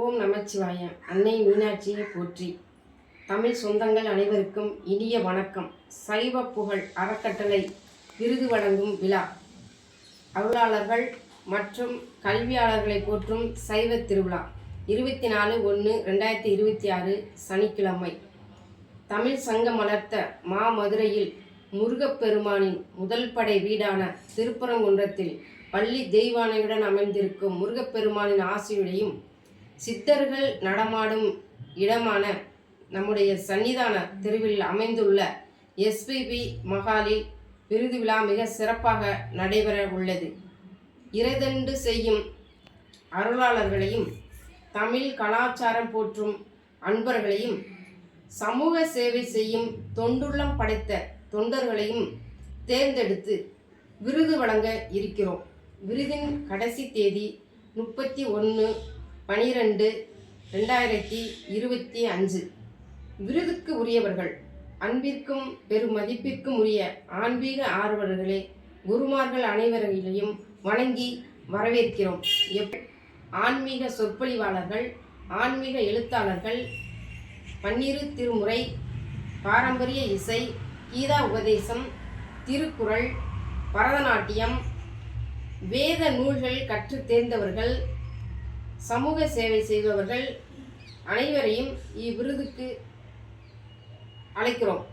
ஓம் நமச்சிவாய. அன்னை மீனாட்சியை போற்றி. தமிழ் சொந்தங்கள் அனைவருக்கும் இனிய வணக்கம். சைவ புகழ் அறக்கட்டளை விருது வழங்கும் விழா. அருளாளர்கள் மற்றும் கல்வியாளர்களை போற்றும் சைவ திருவிழா. இருபத்தி நாலு ஒன்று ரெண்டாயிரத்தி இருபத்தி ஆறு சனிக்கிழமை. தமிழ் சங்கம் வளர்த்த மா மதுரையில் முருகப்பெருமானின் முதல் படை வீடான திருப்பரங்குன்றத்தில் பள்ளி தெய்வானையுடன் அமைந்திருக்கும் முருகப்பெருமானின் ஆசியுடையும் சித்தர்கள் நடமாடும் இடமான நம்முடைய சன்னிதான தெருவில் அமைந்துள்ள எஸ்பிபி மகாலில் விருது விழா மிக சிறப்பாக நடைபெற உள்ளது. இறைதண்டு செய்யும் அருளாளர்களையும் தமிழ் கலாச்சாரம் போற்றும் அன்பர்களையும் சமூக சேவை செய்யும் தொண்டுள்ளம் படைத்த தொண்டர்களையும் தேர்ந்தெடுத்து விருது வழங்க இருக்கிறோம். விருதின் கடைசி தேதி முப்பத்தி ஒன்று பனிரெண்டு ரெண்டாயிரத்தி இருபத்தி அஞ்சு. விருதுக்கு உரியவர்கள் அன்பிற்கும் பெருமதிப்பிற்கும் உரிய ஆன்மீக ஆர்வலர்களே குருமார்கள் அனைவரையும் வணங்கி வரவேற்கிறோம். எப் ஆன்மீக சொற்பொழிவாளர்கள் ஆன்மீக எழுத்தாளர்கள் பன்னிரு திருமுறை பாரம்பரிய இசை கீதா உபதேசம் திருக்குறள் பரதநாட்டியம் வேத நூல்கள் கற்றுத் தேர்ந்தவர்கள் சமூக சேவை செய்பவர்கள் அனைவரையும் இவ்விருதுக்கு அழைக்கிறோம்.